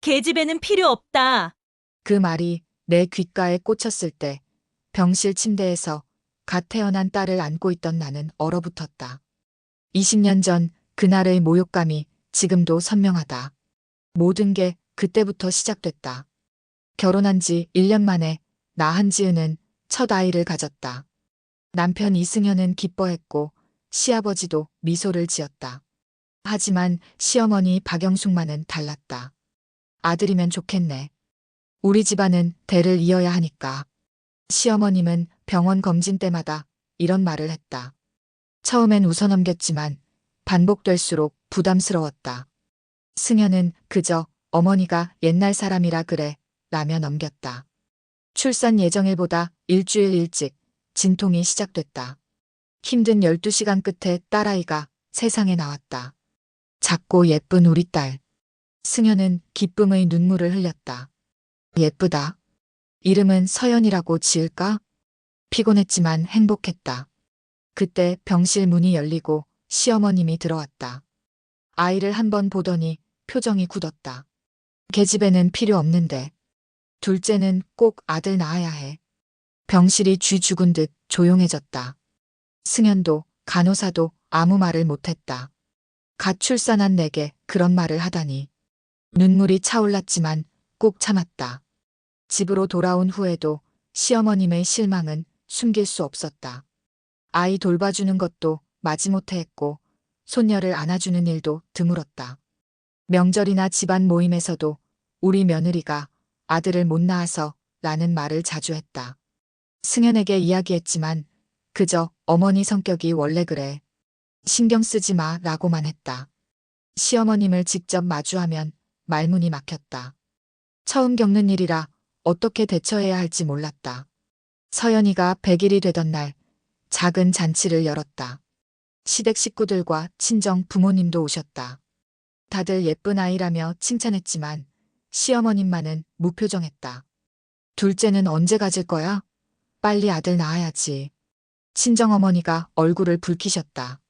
계집애는 필요 없다. 그 말이 내 귓가에 꽂혔을 때 병실 침대에서 갓 태어난 딸을 안고 있던 나는 얼어붙었다. 20년 전 그날의 모욕감이 지금도 선명하다. 모든 게 그때부터 시작됐다. 결혼한 지 1년 만에 나 한지은은 첫 아이를 가졌다. 남편 이승현은 기뻐했고 시아버지도 미소를 지었다. 하지만 시어머니 박영숙만은 달랐다. 아들이면 좋겠네. 우리 집안은 대를 이어야 하니까. 시어머님은 병원 검진 때마다 이런 말을 했다. 처음엔 웃어넘겼지만 반복될수록 부담스러웠다. 승현은 그저 어머니가 옛날 사람이라 그래 라며 넘겼다. 출산 예정일보다 일주일 일찍 진통이 시작됐다. 힘든 12시간 끝에 딸아이가 세상에 나왔다. 작고 예쁜 우리 딸. 승현은 기쁨의 눈물을 흘렸다. 예쁘다. 이름은 서연이라고 지을까? 피곤했지만 행복했다. 그때 병실 문이 열리고 시어머님이 들어왔다. 아이를 한번 보더니 표정이 굳었다. 계집애는 필요 없는데. 둘째는 꼭 아들 낳아야 해. 병실이 쥐 죽은 듯 조용해졌다. 승현도 간호사도 아무 말을 못했다. 갓 출산한 내게 그런 말을 하다니. 눈물이 차올랐지만 꾹 참았다. 집으로 돌아온 후에도 시어머님의 실망은 숨길 수 없었다. 아이 돌봐주는 것도 마지못해 했고 손녀를 안아주는 일도 드물었다. 명절이나 집안 모임에서도 우리 며느리가 아들을 못 낳아서 라는 말을 자주 했다. 승현에게 이야기했지만 그저 어머니 성격이 원래 그래. 신경 쓰지 마 라고만 했다. 시어머님을 직접 마주하면 말문이 막혔다. 처음 겪는 일이라 어떻게 대처해야 할지 몰랐다. 서연이가 100일이 되던 날 작은 잔치를 열었다. 시댁 식구들과 친정 부모님도 오셨다. 다들 예쁜 아이라며 칭찬했지만 시어머님만은 무표정했다. 둘째는 언제 가질 거야? 빨리 아들 낳아야지. 친정어머니가 얼굴을 붉히셨다.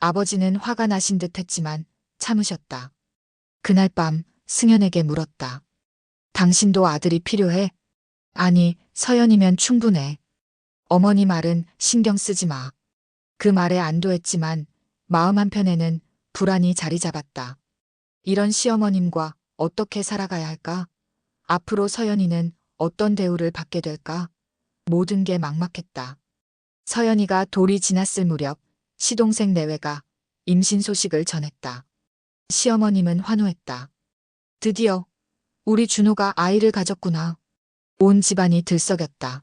아버지는 화가 나신 듯 했지만 참으셨다. 그날 밤 승현에게 물었다. 당신도 아들이 필요해? 아니, 서연이면 충분해. 어머니 말은 신경 쓰지 마. 그 말에 안도했지만 마음 한편에는 불안이 자리 잡았다. 이런 시어머님과 어떻게 살아가야 할까? 앞으로 서연이는 어떤 대우를 받게 될까? 모든 게 막막했다. 서연이가 돌이 지났을 무렵 시동생 내외가 임신 소식을 전했다. 시어머님은 환호했다. 드디어 우리 준호가 아이를 가졌구나. 온 집안이 들썩였다.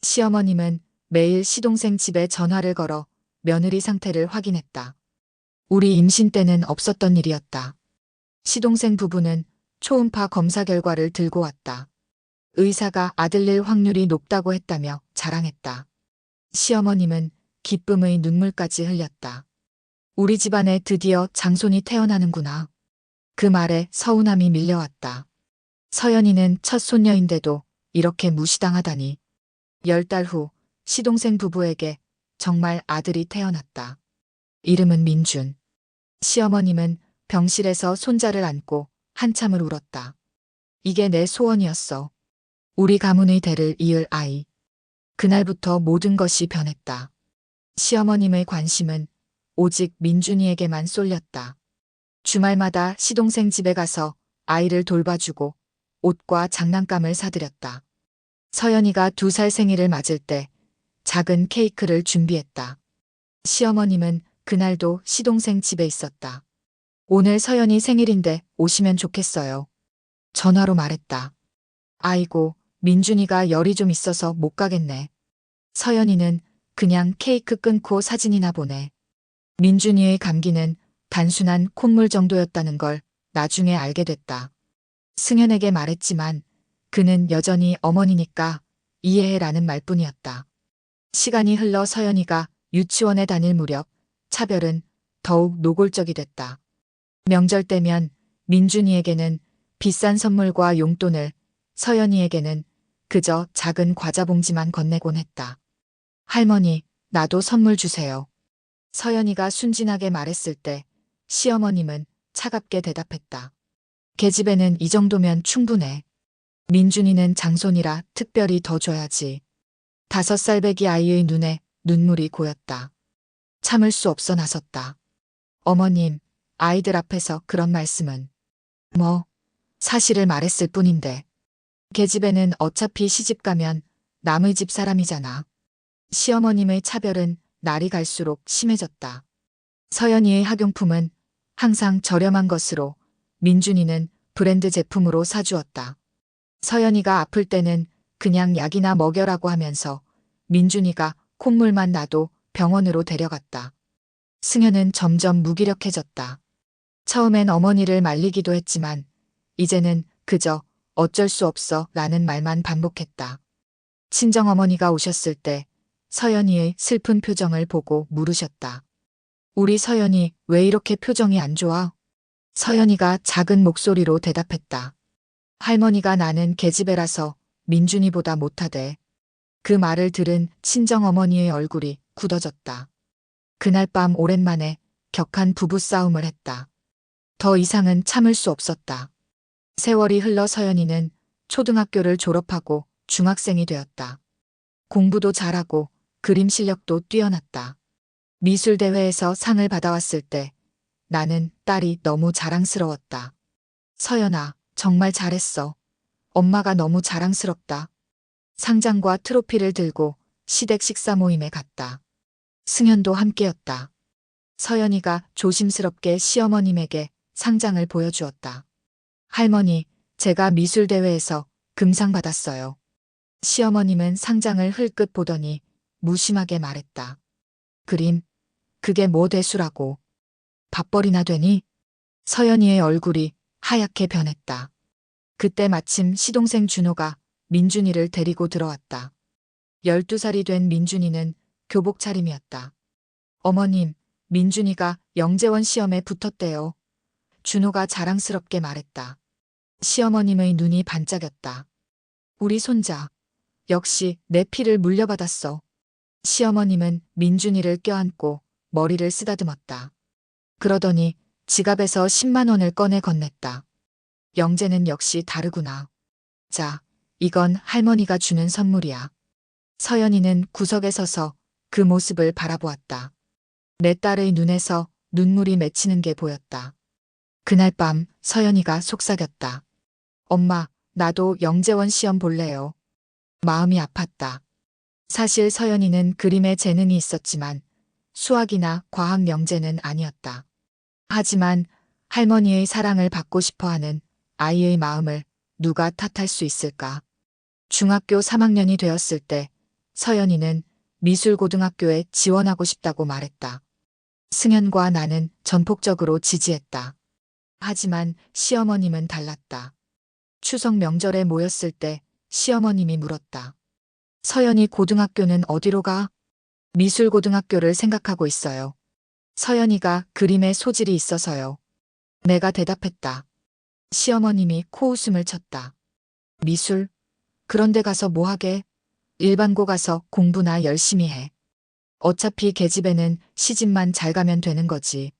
시어머님은 매일 시동생 집에 전화를 걸어 며느리 상태를 확인했다. 우리 임신 때는 없었던 일이었다. 시동생 부부는 초음파 검사 결과를 들고 왔다. 의사가 아들릴 확률이 높다고 했다며 자랑했다. 시어머님은 기쁨의 눈물까지 흘렸다. 우리 집안에 드디어 장손이 태어나는구나. 그 말에 서운함이 밀려왔다. 서연이는 첫 손녀인데도 이렇게 무시당하다니. 열 달 후 시동생 부부에게 정말 아들이 태어났다. 이름은 민준. 시어머님은 병실에서 손자를 안고 한참을 울었다. 이게 내 소원이었어. 우리 가문의 대를 이을 아이. 그날부터 모든 것이 변했다. 시어머님의 관심은 오직 민준이에게만 쏠렸다. 주말마다 시동생 집에 가서 아이를 돌봐주고 옷과 장난감을 사드렸다. 서연이가 두 살 생일을 맞을 때 작은 케이크를 준비했다. 시어머님은 그날도 시동생 집에 있었다. 오늘 서연이 생일인데 오시면 좋겠어요. 전화로 말했다. 아이고, 민준이가 열이 좀 있어서 못 가겠네. 서연이는 그냥 케이크 끊고 사진이나 보내. 민준이의 감기는 단순한 콧물 정도였다는 걸 나중에 알게 됐다. 승현에게 말했지만 그는 여전히 어머니니까 이해해라는 말뿐이었다. 시간이 흘러 서연이가 유치원에 다닐 무렵 차별은 더욱 노골적이 됐다. 명절 때면 민준이에게는 비싼 선물과 용돈을 서연이에게는 그저 작은 과자 봉지만 건네곤 했다. 할머니, 나도 선물 주세요. 서연이가 순진하게 말했을 때 시어머님은 차갑게 대답했다. 계집애는 이 정도면 충분해. 민준이는 장손이라 특별히 더 줘야지. 다섯 살 배기 아이의 눈에 눈물이 고였다. 참을 수 없어 나섰다. 어머님, 아이들 앞에서 그런 말씀은. 뭐, 사실을 말했을 뿐인데. 계집애는 어차피 시집 가면 남의 집 사람이잖아. 시어머님의 차별은 날이 갈수록 심해졌다. 서연이의 학용품은 항상 저렴한 것으로 민준이는 브랜드 제품으로 사주었다. 서연이가 아플 때는 그냥 약이나 먹여라고 하면서 민준이가 콧물만 나도 병원으로 데려갔다. 승현은 점점 무기력해졌다. 처음엔 어머니를 말리기도 했지만 이제는 그저 어쩔 수 없어 라는 말만 반복했다. 친정어머니가 오셨을 때 서연이의 슬픈 표정을 보고 물으셨다. 우리 서연이 왜 이렇게 표정이 안 좋아? 서연이가 작은 목소리로 대답했다. 할머니가 나는 계집애라서 민준이보다 못하대. 그 말을 들은 친정어머니의 얼굴이 굳어졌다. 그날 밤 오랜만에 격한 부부싸움을 했다. 더 이상은 참을 수 없었다. 세월이 흘러 서연이는 초등학교를 졸업하고 중학생이 되었다. 공부도 잘하고 그림 실력도 뛰어났다. 미술대회에서 상을 받아왔을 때 나는 딸이 너무 자랑스러웠다. 서연아, 정말 잘했어. 엄마가 너무 자랑스럽다. 상장과 트로피를 들고 시댁 식사 모임에 갔다. 승현도 함께였다. 서연이가 조심스럽게 시어머님에게 상장을 보여주었다. 할머니, 제가 미술대회에서 금상 받았어요. 시어머님은 상장을 흘끗 보더니 무심하게 말했다. 그림, 그게 뭐 대수라고. 밥벌이나 되니? 서연이의 얼굴이 하얗게 변했다. 그때 마침 시동생 준호가 민준이를 데리고 들어왔다. 12살이 된 민준이는 교복 차림이었다. 어머님, 민준이가 영재원 시험에 붙었대요. 준호가 자랑스럽게 말했다. 시어머님의 눈이 반짝였다. 우리 손자. 역시 내 피를 물려받았어. 시어머님은 민준이를 껴안고 머리를 쓰다듬었다. 그러더니 지갑에서 10만 원을 꺼내 건넸다. 영재는 역시 다르구나. 자, 이건 할머니가 주는 선물이야. 서연이는 구석에 서서 그 모습을 바라보았다. 내 딸의 눈에서 눈물이 맺히는 게 보였다. 그날 밤 서연이가 속삭였다. 엄마, 나도 영재원 시험 볼래요. 마음이 아팠다. 사실 서연이는 그림에 재능이 있었지만 수학이나 과학 명제는 아니었다. 하지만 할머니의 사랑을 받고 싶어 하는 아이의 마음을 누가 탓할 수 있을까? 중학교 3학년이 되었을 때 서연이는 미술고등학교에 지원하고 싶다고 말했다. 승현과 나는 전폭적으로 지지했다. 하지만 시어머님은 달랐다. 추석 명절에 모였을 때 시어머님이 물었다. 서연이 고등학교는 어디로 가? 미술고등학교를 생각하고 있어요. 서연이가 그림에 소질이 있어서요. 내가 대답했다. 시어머님이 코웃음을 쳤다. 미술? 그런데 가서 뭐 하게? 일반고 가서 공부나 열심히 해. 어차피 계집애는 시집만 잘 가면 되는 거지.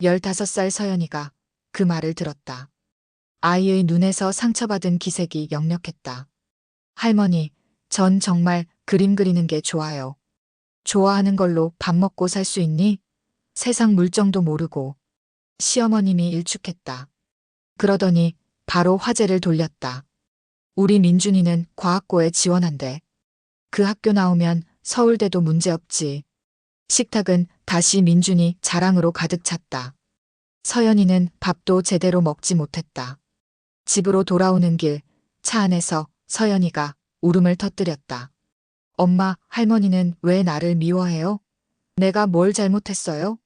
15살 서연이가 그 말을 들었다. 아이의 눈에서 상처받은 기색이 역력했다. 할머니, 전 정말 그림 그리는 게 좋아요. 좋아하는 걸로 밥 먹고 살 수 있니? 세상 물정도 모르고. 시어머님이 일축했다. 그러더니 바로 화제를 돌렸다. 우리 민준이는 과학고에 지원한대. 그 학교 나오면 서울대도 문제없지. 식탁은 다시 민준이 자랑으로 가득 찼다. 서연이는 밥도 제대로 먹지 못했다. 집으로 돌아오는 길, 차 안에서 서연이가 울음을 터뜨렸다. 엄마, 할머니는 왜 나를 미워해요? 내가 뭘 잘못했어요?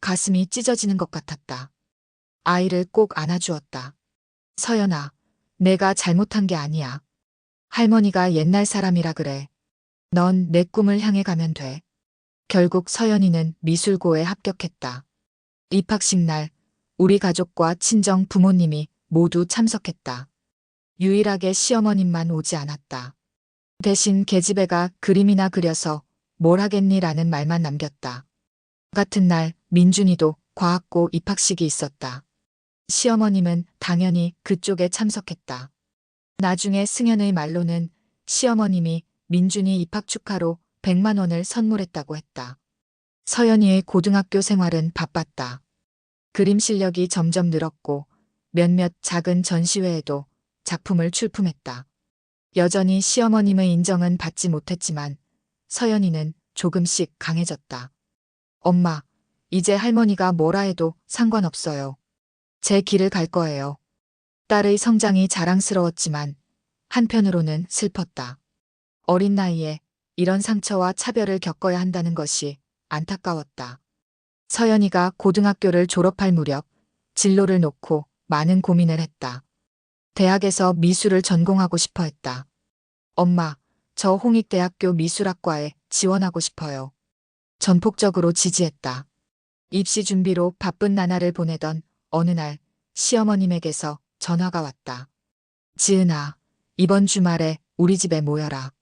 가슴이 찢어지는 것 같았다. 아이를 꼭 안아주었다. 서연아, 내가 잘못한 게 아니야. 할머니가 옛날 사람이라 그래. 넌 내 꿈을 향해 가면 돼. 결국 서연이는 미술고에 합격했다. 입학식 날, 우리 가족과 친정 부모님이 모두 참석했다. 유일하게 시어머님만 오지 않았다. 대신 계집애가 그림이나 그려서 뭘 하겠니라는 말만 남겼다. 같은 날 민준이도 과학고 입학식이 있었다. 시어머님은 당연히 그쪽에 참석했다. 나중에 승현의 말로는 시어머님이 민준이 입학 축하로 100만 원을 선물했다고 했다. 서연이의 고등학교 생활은 바빴다. 그림 실력이 점점 늘었고 몇몇 작은 전시회에도 작품을 출품했다. 여전히 시어머님의 인정은 받지 못했지만 서연이는 조금씩 강해졌다. 엄마, 이제 할머니가 뭐라 해도 상관없어요. 제 길을 갈 거예요. 딸의 성장이 자랑스러웠지만 한편으로는 슬펐다. 어린 나이에 이런 상처와 차별을 겪어야 한다는 것이 안타까웠다. 서연이가 고등학교를 졸업할 무렵 진로를 놓고 많은 고민을 했다. 대학에서 미술을 전공하고 싶어 했다. 엄마, 저 홍익대학교 미술학과에 지원하고 싶어요. 전폭적으로 지지했다. 입시 준비로 바쁜 나날을 보내던 어느 날 시어머님에게서 전화가 왔다. 지은아, 이번 주말에 우리 집에 모여라.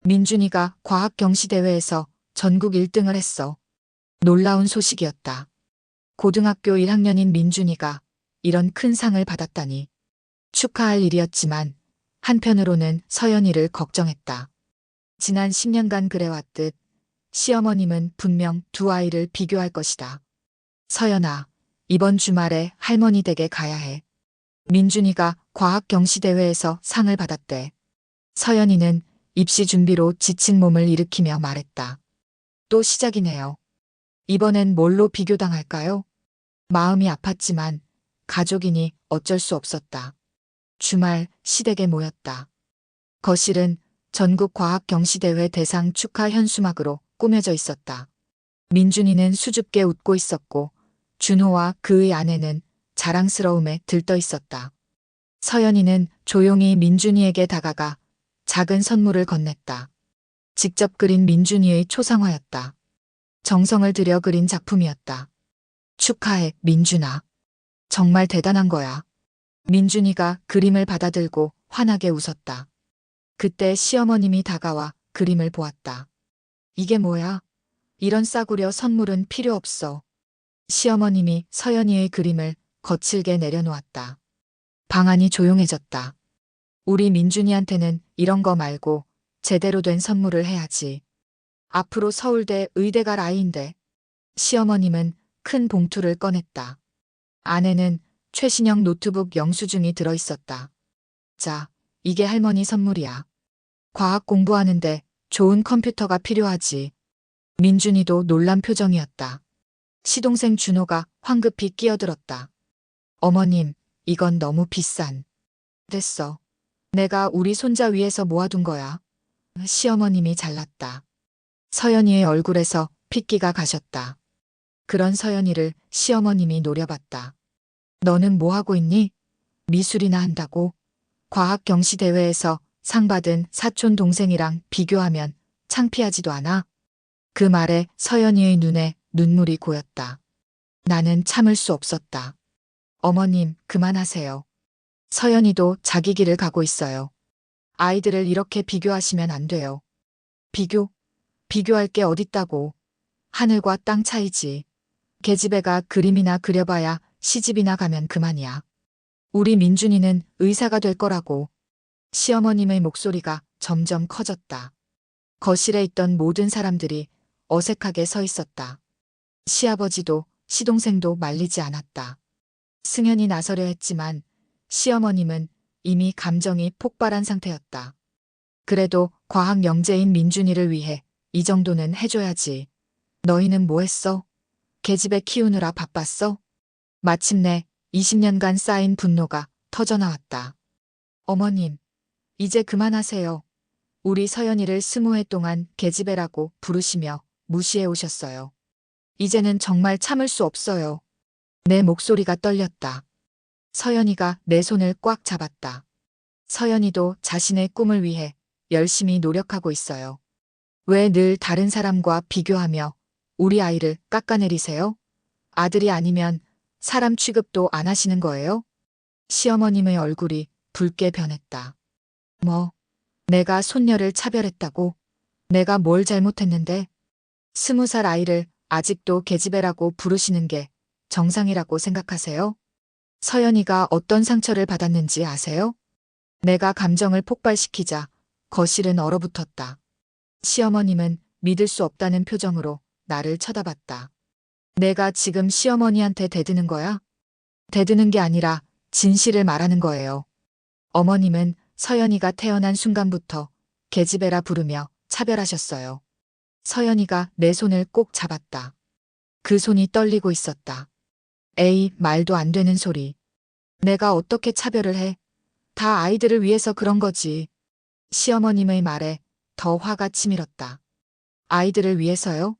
민준이가 과학 경시대회에서 전국 1등을 했어. 놀라운 소식이었다. 고등학교 1학년인 민준이가 이런 큰 상을 받았다니. 축하할 일이었지만 한편으로는 서연이를 걱정했다. 지난 10년간 그래왔듯 시어머님은 분명 두 아이를 비교할 것이다. 서연아, 이번 주말에 할머니 댁에 가야 해. 민준이가 과학 경시대회에서 상을 받았대. 서연이는 입시 준비로 지친 몸을 일으키며 말했다. 또 시작이네요. 이번엔 뭘로 비교당할까요? 마음이 아팠지만 가족이니 어쩔 수 없었다. 주말 시댁에 모였다. 거실은 전국 과학 경시대회 대상 축하 현수막으로 꾸며져 있었다. 민준이는 수줍게 웃고 있었고 준호와 그의 아내는 자랑스러움에 들떠 있었다. 서연이는 조용히 민준이에게 다가가 작은 선물을 건넸다. 직접 그린 민준이의 초상화였다. 정성을 들여 그린 작품이었다. 축하해, 민준아. 정말 대단한 거야. 민준이가 그림을 받아들고 환하게 웃었다. 그때 시어머님이 다가와 그림을 보았다. 이게 뭐야? 이런 싸구려 선물은 필요 없어. 시어머님이 서연이의 그림을 거칠게 내려놓았다. 방안이 조용해졌다. 우리 민준이한테는 이런 거 말고 제대로 된 선물을 해야지. 앞으로 서울대 의대 갈 아이인데. 시어머님은 큰 봉투를 꺼냈다. 안에는 최신형 노트북 영수증이 들어있었다. 자, 이게 할머니 선물이야. 과학 공부하는데 좋은 컴퓨터가 필요하지. 민준이도 놀란 표정이었다. 시동생 준호가 황급히 끼어들었다. 어머님, 이건 너무 비싼. 됐어. 내가 우리 손자 위에서 모아둔 거야. 시어머님이 잘났다. 서연이의 얼굴에서 핏기가 가셨다. 그런 서연이를 시어머님이 노려봤다. 너는 뭐 하고 있니? 미술이나 한다고? 과학 경시 대회에서 상 받은 사촌 동생이랑 비교하면 창피하지도 않아? 그 말에 서연이의 눈에 눈물이 고였다. 나는 참을 수 없었다. 어머님, 그만하세요. 서연이도 자기 길을 가고 있어요. 아이들을 이렇게 비교하시면 안 돼요. 비교? 비교할 게 어딨다고. 하늘과 땅 차이지. 계집애가 그림이나 그려봐야 시집이나 가면 그만이야. 우리 민준이는 의사가 될 거라고. 시어머님의 목소리가 점점 커졌다. 거실에 있던 모든 사람들이 어색하게 서 있었다. 시아버지도 시동생도 말리지 않았다. 승현이 나서려 했지만 시어머님은 이미 감정이 폭발한 상태였다. 그래도 과학 명제인 민준이를 위해 이 정도는 해줘야지. 너희는 뭐 했어? 계집애 키우느라 바빴어? 마침내 20년간 쌓인 분노가 터져나왔다. 어머님, 이제 그만하세요. 우리 서연이를 스무 해 동안 계집애라고 부르시며 무시해 오셨어요. 이제는 정말 참을 수 없어요. 내 목소리가 떨렸다. 서연이가 내 손을 꽉 잡았다. 서연이도 자신의 꿈을 위해 열심히 노력하고 있어요. 왜 늘 다른 사람과 비교하며 우리 아이를 깎아내리세요? 아들이 아니면 사람 취급도 안 하시는 거예요? 시어머님의 얼굴이 붉게 변했다. 뭐, 내가 손녀를 차별했다고? 내가 뭘 잘못했는데? 스무 살 아이를 아직도 계집애라고 부르시는 게 정상이라고 생각하세요? 서연이가 어떤 상처를 받았는지 아세요? 내가 감정을 폭발시키자 거실은 얼어붙었다. 시어머님은 믿을 수 없다는 표정으로 나를 쳐다봤다. 내가 지금 시어머니한테 대드는 거야? 대드는 게 아니라 진실을 말하는 거예요. 어머님은 서연이가 태어난 순간부터 계집애라 부르며 차별하셨어요. 서연이가 내 손을 꼭 잡았다. 그 손이 떨리고 있었다. 에이, 말도 안 되는 소리. 내가 어떻게 차별을 해? 다 아이들을 위해서 그런 거지. 시어머님의 말에 더 화가 치밀었다. 아이들을 위해서요?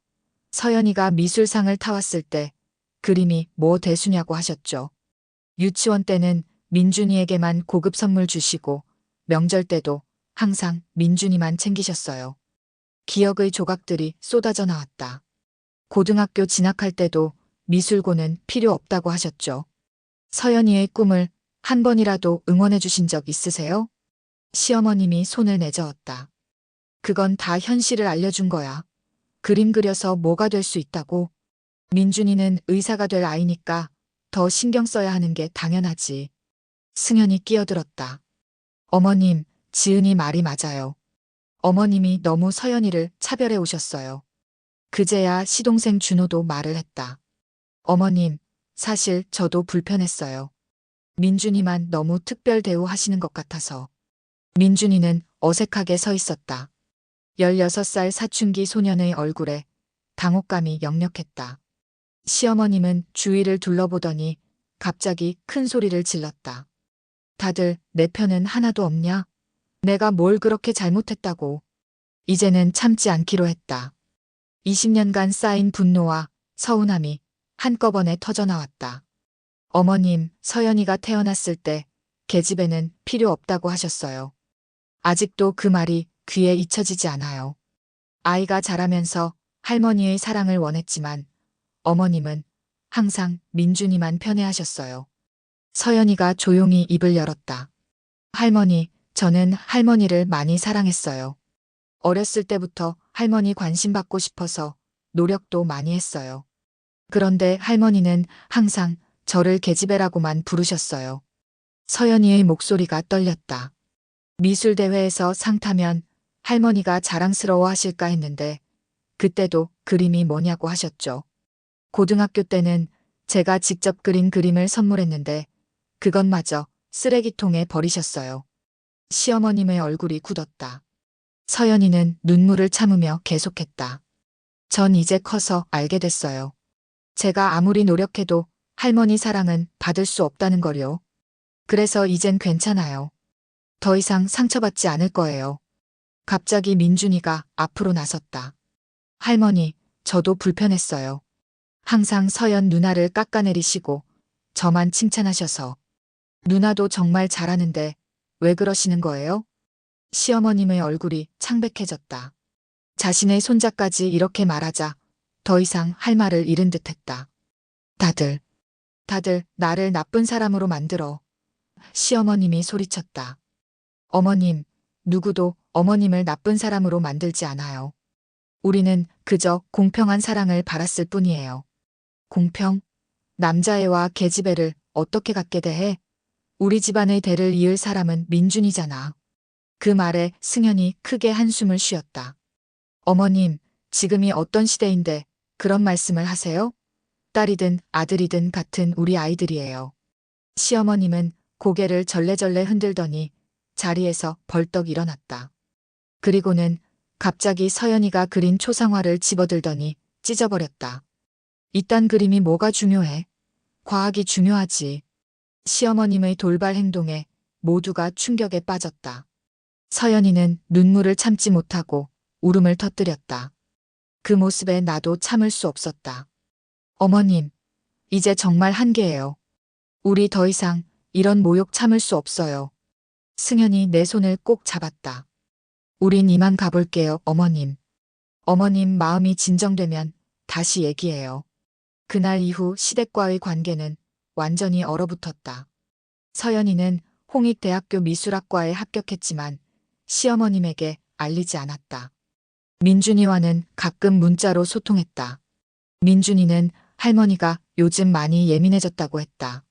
서연이가 미술상을 타왔을 때 그림이 뭐 대수냐고 하셨죠. 유치원 때는 민준이에게만 고급 선물 주시고 명절 때도 항상 민준이만 챙기셨어요. 기억의 조각들이 쏟아져 나왔다. 고등학교 진학할 때도 미술고는 필요 없다고 하셨죠. 서연이의 꿈을 한 번이라도 응원해 주신 적 있으세요? 시어머님이 손을 내저었다. 그건 다 현실을 알려준 거야. 그림 그려서 뭐가 될 수 있다고. 민준이는 의사가 될 아이니까 더 신경 써야 하는 게 당연하지. 승현이 끼어들었다. 어머님, 지은이 말이 맞아요. 어머님이 너무 서연이를 차별해 오셨어요. 그제야 시동생 준호도 말을 했다. 어머님, 사실 저도 불편했어요. 민준이만 너무 특별 대우하시는 것 같아서. 민준이는 어색하게 서 있었다. 16살 사춘기 소년의 얼굴에 당혹감이 역력했다. 시어머님은 주위를 둘러보더니 갑자기 큰 소리를 질렀다. 다들 내 편은 하나도 없냐? 내가 뭘 그렇게 잘못했다고. 이제는 참지 않기로 했다. 20년간 쌓인 분노와 서운함이 한꺼번에 터져나왔다. 어머님, 서연이가 태어났을 때 계집애는 필요 없다고 하셨어요. 아직도 그 말이 귀에 잊혀지지 않아요. 아이가 자라면서 할머니의 사랑을 원했지만 어머님은 항상 민준이만 편애하셨어요. 서연이가 조용히 입을 열었다. 할머니, 저는 할머니를 많이 사랑했어요. 어렸을 때부터 할머니 관심 받고 싶어서 노력도 많이 했어요. 그런데 할머니는 항상 저를 계집애라고만 부르셨어요. 서연이의 목소리가 떨렸다. 미술대회에서 상 타면 할머니가 자랑스러워 하실까 했는데 그때도 그림이 뭐냐고 하셨죠. 고등학교 때는 제가 직접 그린 그림을 선물했는데 그것마저 쓰레기통에 버리셨어요. 시어머님의 얼굴이 굳었다. 서연이는 눈물을 참으며 계속했다. 전 이제 커서 알게 됐어요. 제가 아무리 노력해도 할머니 사랑은 받을 수 없다는 걸요. 그래서 이젠 괜찮아요. 더 이상 상처받지 않을 거예요. 갑자기 민준이가 앞으로 나섰다. 할머니, 저도 불편했어요. 항상 서연 누나를 깎아내리시고 저만 칭찬하셔서 누나도 정말 잘하는데 왜 그러시는 거예요? 시어머님의 얼굴이 창백해졌다. 자신의 손자까지 이렇게 말하자 더 이상 할 말을 잃은 듯 했다. 다들, 다들 나를 나쁜 사람으로 만들어. 시어머님이 소리쳤다. 어머님, 누구도 어머님을 나쁜 사람으로 만들지 않아요. 우리는 그저 공평한 사랑을 바랐을 뿐이에요. 공평? 남자애와 계집애를 어떻게 갖게 대해? 우리 집안의 대를 이을 사람은 민준이잖아. 그 말에 승현이 크게 한숨을 쉬었다. 어머님, 지금이 어떤 시대인데 그런 말씀을 하세요? 딸이든 아들이든 같은 우리 아이들이에요. 시어머님은 고개를 절레절레 흔들더니 자리에서 벌떡 일어났다. 그리고는 갑자기 서연이가 그린 초상화를 집어들더니 찢어버렸다. 이딴 그림이 뭐가 중요해? 과학이 중요하지. 시어머님의 돌발 행동에 모두가 충격에 빠졌다. 서연이는 눈물을 참지 못하고 울음을 터뜨렸다. 그 모습에 나도 참을 수 없었다. 어머님, 이제 정말 한계예요. 우리 더 이상 이런 모욕 참을 수 없어요. 승현이 내 손을 꼭 잡았다. 우린 이만 가볼게요, 어머님. 어머님 마음이 진정되면 다시 얘기해요. 그날 이후 시댁과의 관계는 완전히 얼어붙었다. 서연이는 홍익대학교 미술학과에 합격했지만 시어머님에게 알리지 않았다. 민준이와는 가끔 문자로 소통했다. 민준이는 할머니가 요즘 많이 예민해졌다고 했다.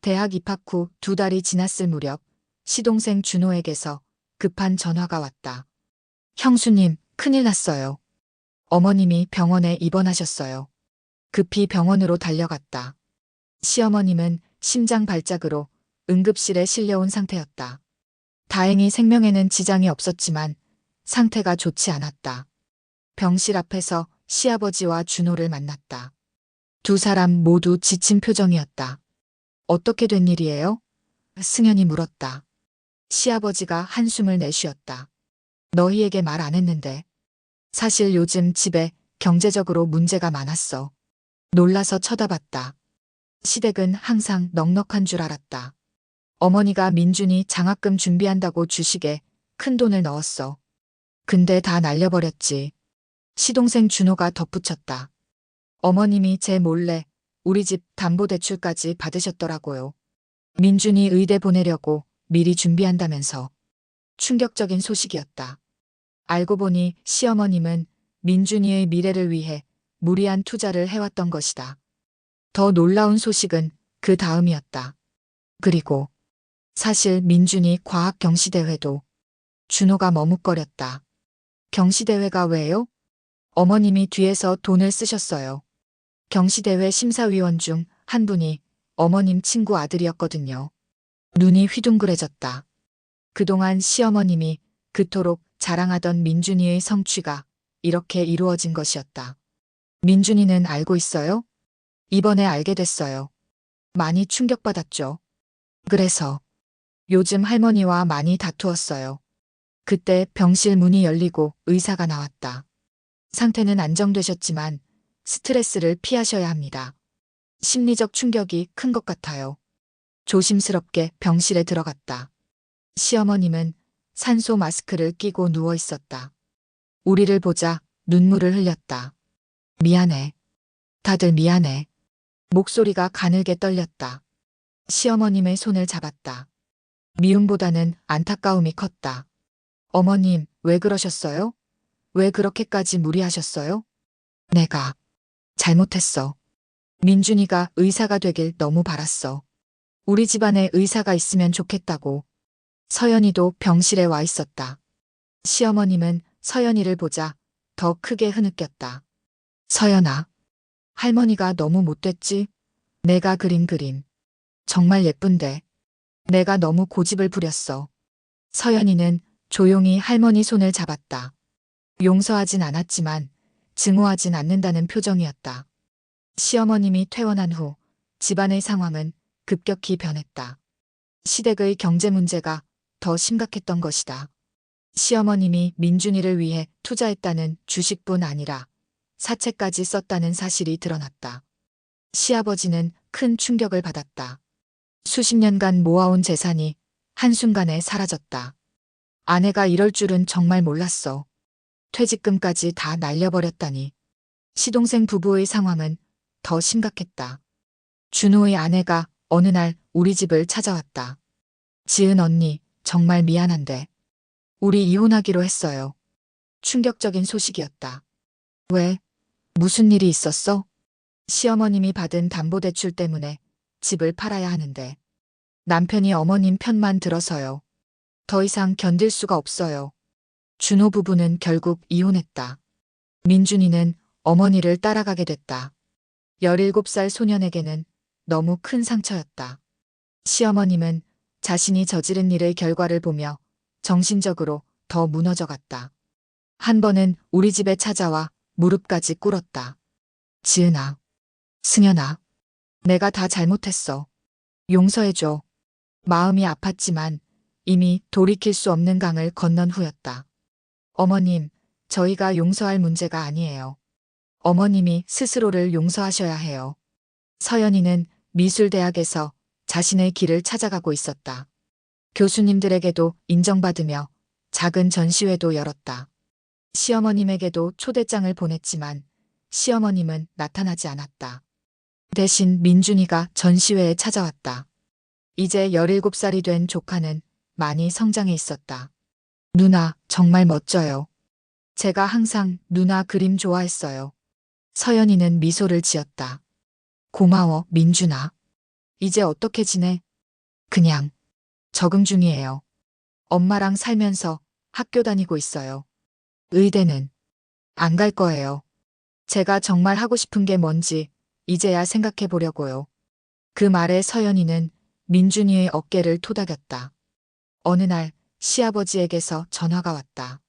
대학 입학 후 두 달이 지났을 무렵 시동생 준호에게서 급한 전화가 왔다. 형수님, 큰일 났어요. 어머님이 병원에 입원하셨어요. 급히 병원으로 달려갔다. 시어머님은 심장 발작으로 응급실에 실려온 상태였다. 다행히 생명에는 지장이 없었지만 상태가 좋지 않았다. 병실 앞에서 시아버지와 준호를 만났다. 두 사람 모두 지친 표정이었다. 어떻게 된 일이에요? 승현이 물었다. 시아버지가 한숨을 내쉬었다. 너희에게 말 안 했는데. 사실 요즘 집에 경제적으로 문제가 많았어. 놀라서 쳐다봤다. 시댁은 항상 넉넉한 줄 알았다. 어머니가 민준이 장학금 준비한다고 주식에 큰 돈을 넣었어. 근데 다 날려버렸지. 시동생 준호가 덧붙였다. 어머님이 제 몰래 우리 집 담보대출까지 받으셨더라고요. 민준이 의대 보내려고 미리 준비한다면서. 충격적인 소식이었다. 알고 보니 시어머님은 민준이의 미래를 위해 무리한 투자를 해왔던 것이다. 더 놀라운 소식은 그 다음이었다. 그리고 사실 민준이 과학 경시대회도 준호가 머뭇거렸다. 경시대회가 왜요? 어머님이 뒤에서 돈을 쓰셨어요. 경시대회 심사위원 중 한 분이 어머님 친구 아들이었거든요. 눈이 휘둥그레졌다. 그동안 시어머님이 그토록 자랑하던 민준이의 성취가 이렇게 이루어진 것이었다. 민준이는 알고 있어요? 이번에 알게 됐어요. 많이 충격받았죠. 그래서 요즘 할머니와 많이 다투었어요. 그때 병실 문이 열리고 의사가 나왔다. 상태는 안정되셨지만 스트레스를 피하셔야 합니다. 심리적 충격이 큰 것 같아요. 조심스럽게 병실에 들어갔다. 시어머님은 산소 마스크를 끼고 누워 있었다. 우리를 보자 눈물을 흘렸다. 미안해. 다들 미안해. 목소리가 가늘게 떨렸다. 시어머님의 손을 잡았다. 미움보다는 안타까움이 컸다. 어머님, 왜 그러셨어요? 왜 그렇게까지 무리하셨어요? 내가 잘못했어. 민준이가 의사가 되길 너무 바랐어. 우리 집안에 의사가 있으면 좋겠다고. 서연이도 병실에 와 있었다. 시어머님은 서연이를 보자 더 크게 흐느꼈다. 서연아, 할머니가 너무 못됐지? 내가 그린 그림. 정말 예쁜데. 내가 너무 고집을 부렸어. 서연이는 조용히 할머니 손을 잡았다. 용서하진 않았지만 증오하진 않는다는 표정이었다. 시어머님이 퇴원한 후 집안의 상황은 급격히 변했다. 시댁의 경제 문제가 더 심각했던 것이다. 시어머님이 민준이를 위해 투자했다는 주식뿐 아니라 사채까지 썼다는 사실이 드러났다. 시아버지는 큰 충격을 받았다. 수십 년간 모아온 재산이 한순간에 사라졌다. 아내가 이럴 줄은 정말 몰랐어. 퇴직금까지 다 날려버렸다니. 시동생 부부의 상황은 더 심각했다. 준호의 아내가 어느 날 우리 집을 찾아왔다. 지은 언니, 정말 미안한데. 우리 이혼하기로 했어요. 충격적인 소식이었다. 왜? 무슨 일이 있었어? 시어머님이 받은 담보대출 때문에 집을 팔아야 하는데. 남편이 어머님 편만 들어서요. 더 이상 견딜 수가 없어요. 준호 부부는 결국 이혼했다. 민준이는 어머니를 따라가게 됐다. 17살 소년에게는 너무 큰 상처였다. 시어머님은 자신이 저지른 일의 결과를 보며 정신적으로 더 무너져 갔다. 한 번은 우리 집에 찾아와 무릎까지 꿇었다. 지은아, 승현아, 내가 다 잘못했어. 용서해줘. 마음이 아팠지만 이미 돌이킬 수 없는 강을 건넌 후였다. 어머님, 저희가 용서할 문제가 아니에요. 어머님이 스스로를 용서하셔야 해요. 서연이는 미술대학에서 자신의 길을 찾아가고 있었다. 교수님들에게도 인정받으며 작은 전시회도 열었다. 시어머님에게도 초대장을 보냈지만 시어머님은 나타나지 않았다. 대신 민준이가 전시회에 찾아왔다. 이제 17살이 된 조카는 많이 성장해 있었다. 누나, 정말 멋져요. 제가 항상 누나 그림 좋아했어요. 서연이는 미소를 지었다. 고마워, 민준아. 이제 어떻게 지내? 그냥 적응 중이에요. 엄마랑 살면서 학교 다니고 있어요. 의대는 안 갈 거예요. 제가 정말 하고 싶은 게 뭔지 이제야 생각해 보려고요. 그 말에 서연이는 민준이의 어깨를 토닥였다. 어느 날 시아버지에게서 전화가 왔다.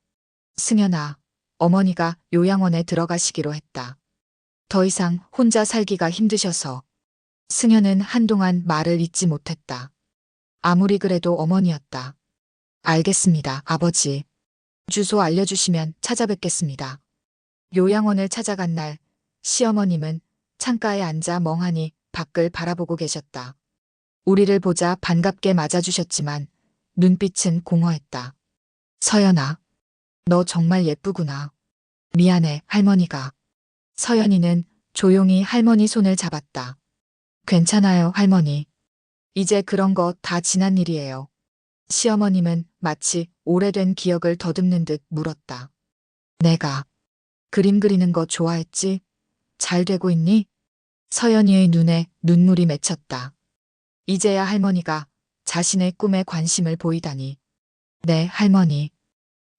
승현아, 어머니가 요양원에 들어가시기로 했다. 더 이상 혼자 살기가 힘드셔서 승현은 한동안 말을 잇지 못했다. 아무리 그래도 어머니였다. 알겠습니다, 아버지. 주소 알려주시면 찾아뵙겠습니다. 요양원을 찾아간 날, 시어머님은 창가에 앉아 멍하니 밖을 바라보고 계셨다. 우리를 보자 반갑게 맞아주셨지만 눈빛은 공허했다. 서연아, 너 정말 예쁘구나. 미안해, 할머니가. 서연이는 조용히 할머니 손을 잡았다. 괜찮아요, 할머니. 이제 그런 거 다 지난 일이에요. 시어머님은 마치 오래된 기억을 더듬는 듯 물었다. 내가 그림 그리는 거 좋아했지? 잘 되고 있니? 서연이의 눈에 눈물이 맺혔다. 이제야 할머니가 자신의 꿈에 관심을 보이다니. 네, 할머니.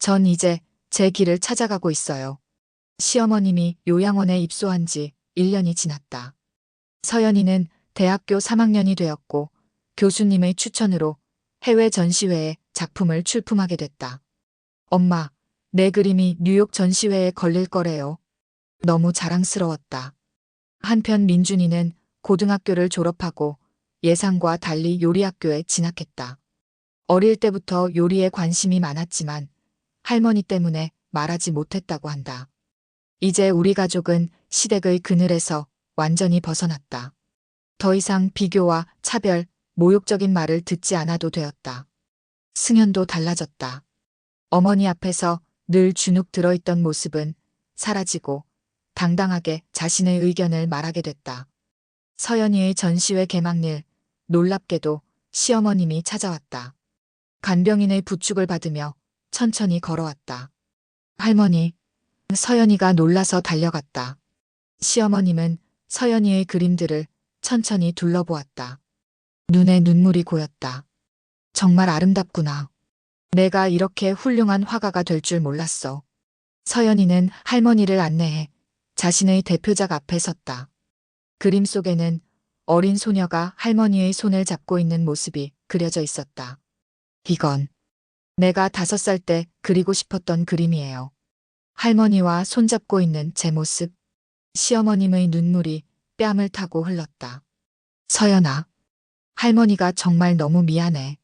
전 이제 제 길을 찾아가고 있어요. 시어머님이 요양원에 입소한 지 1년이 지났다. 서연이는 대학교 3학년이 되었고 교수님의 추천으로 해외 전시회에 작품을 출품하게 됐다. 엄마, 내 그림이 뉴욕 전시회에 걸릴 거래요. 너무 자랑스러웠다. 한편 민준이는 고등학교를 졸업하고 예상과 달리 요리학교에 진학했다. 어릴 때부터 요리에 관심이 많았지만 할머니 때문에 말하지 못했다고 한다. 이제 우리 가족은 시댁의 그늘에서 완전히 벗어났다. 더 이상 비교와 차별, 모욕적인 말을 듣지 않아도 되었다. 승현도 달라졌다. 어머니 앞에서 늘 주눅 들어있던 모습은 사라지고 당당하게 자신의 의견을 말하게 됐다. 서연이의 전시회 개막일, 놀랍게도 시어머님이 찾아왔다. 간병인의 부축을 받으며 천천히 걸어왔다. 할머니, 서연이가 놀라서 달려갔다. 시어머님은 서연이의 그림들을 천천히 둘러보았다. 눈에 눈물이 고였다. 정말 아름답구나. 내가 이렇게 훌륭한 화가가 될 줄 몰랐어. 서연이는 할머니를 안내해 자신의 대표작 앞에 섰다. 그림 속에는 어린 소녀가 할머니의 손을 잡고 있는 모습이 그려져 있었다. 이건 내가 다섯 살 때 그리고 싶었던 그림이에요. 할머니와 손잡고 있는 제 모습. 시어머님의 눈물이 뺨을 타고 흘렀다. 서연아, 할머니가 정말 너무 미안해.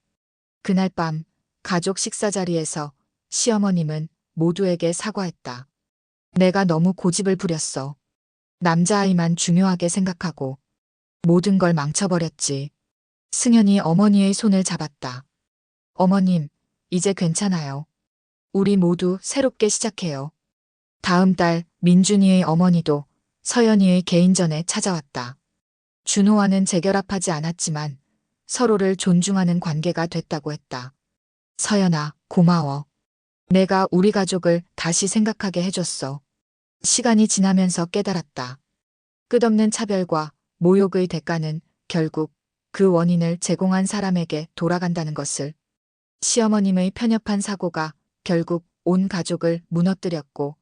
그날 밤 가족 식사 자리에서 시어머님은 모두에게 사과했다. 내가 너무 고집을 부렸어. 남자아이만 중요하게 생각하고 모든 걸 망쳐버렸지. 승현이 어머니의 손을 잡았다. 어머님, 이제 괜찮아요. 우리 모두 새롭게 시작해요. 다음 달 민준이의 어머니도 서연이의 개인전에 찾아왔다. 준호와는 재결합하지 않았지만 서로를 존중하는 관계가 됐다고 했다. 서연아, 고마워. 내가 우리 가족을 다시 생각하게 해줬어. 시간이 지나면서 깨달았다. 끝없는 차별과 모욕의 대가는 결국 그 원인을 제공한 사람에게 돌아간다는 것을 시어머님의 편협한 사고가 결국 온 가족을 무너뜨렸고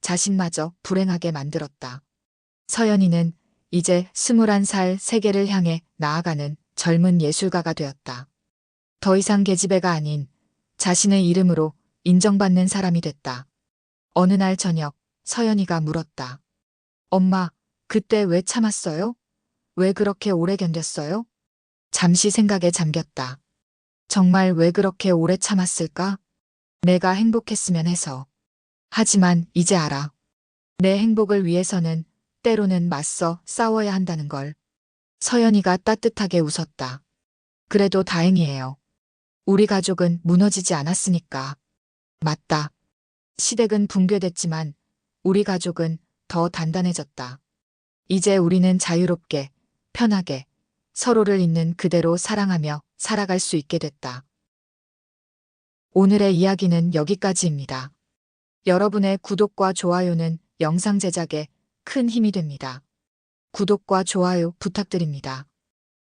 자신마저 불행하게 만들었다. 서연이는 이제 21살 세계를 향해 나아가는 젊은 예술가가 되었다. 더 이상 계집애가 아닌 자신의 이름으로 인정받는 사람이 됐다. 어느 날 저녁 서연이가 물었다. 엄마, 그때 왜 참았어요? 왜 그렇게 오래 견뎠어요? 잠시 생각에 잠겼다. 정말 왜 그렇게 오래 참았을까? 내가 행복했으면 해서. 하지만 이제 알아. 내 행복을 위해서는 때로는 맞서 싸워야 한다는 걸. 서연이가 따뜻하게 웃었다. 그래도 다행이에요. 우리 가족은 무너지지 않았으니까. 맞다. 시댁은 붕괴됐지만 우리 가족은 더 단단해졌다. 이제 우리는 자유롭게, 편하게, 서로를 있는 그대로 사랑하며 살아갈 수 있게 됐다. 오늘의 이야기는 여기까지입니다. 여러분의 구독과 좋아요는 영상 제작에 큰 힘이 됩니다. 구독과 좋아요 부탁드립니다.